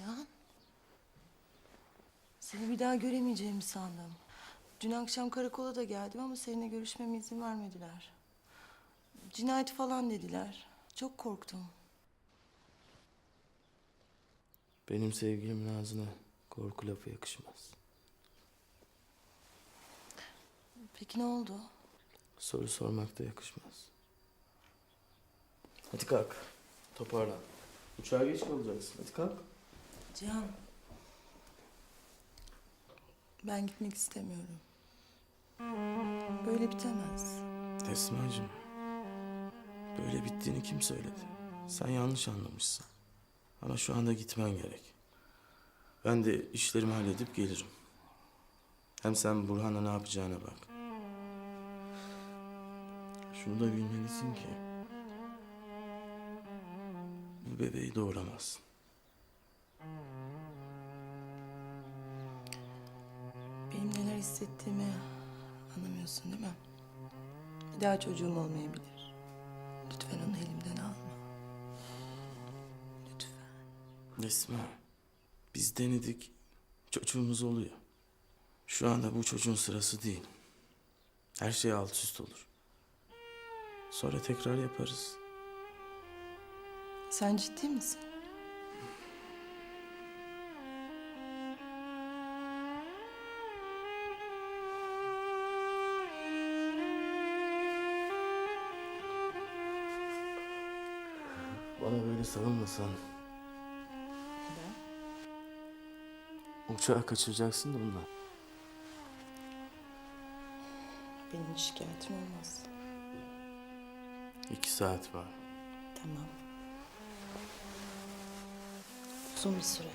Cihan. Seni bir daha göremeyeceğimi sandım. Dün akşam karakola da geldim ama seninle görüşmeme izin vermediler. Cinayet falan dediler. Çok korktum. Benim sevgilimin ağzına korku lafı yakışmaz. Peki ne oldu? Soru sormak da yakışmaz. Hadi kalk. Toparlan. Uçağa geç kalacaksın. Hadi kalk. Cihan. Ben gitmek istemiyorum. Böyle bitemez. Esma'cığım. Böyle bittiğini kim söyledi? Sen yanlış anlamışsın. Ama şu anda gitmen gerek. Ben de işlerimi halledip gelirim. Hem sen Burhan'la ne yapacağına bak. Şunu da bilmelisin ki... Bu bebeği doğuramazsın. Hissettiğimi anlamıyorsun değil mi? Bir daha çocuğum olmayabilir. Lütfen onu elimden alma. Lütfen. Esma, biz denedik. Çocuğumuz oluyor. Şu anda bu çocuğun sırası değil. Her şey alt üst olur. Sonra tekrar yaparız. Sen ciddi misin? Bana böyle sarılmasan. Uçağı kaçıracaksın da bundan. Benim şikayetim olmaz. İki saat var. Tamam. Uzun bir süre.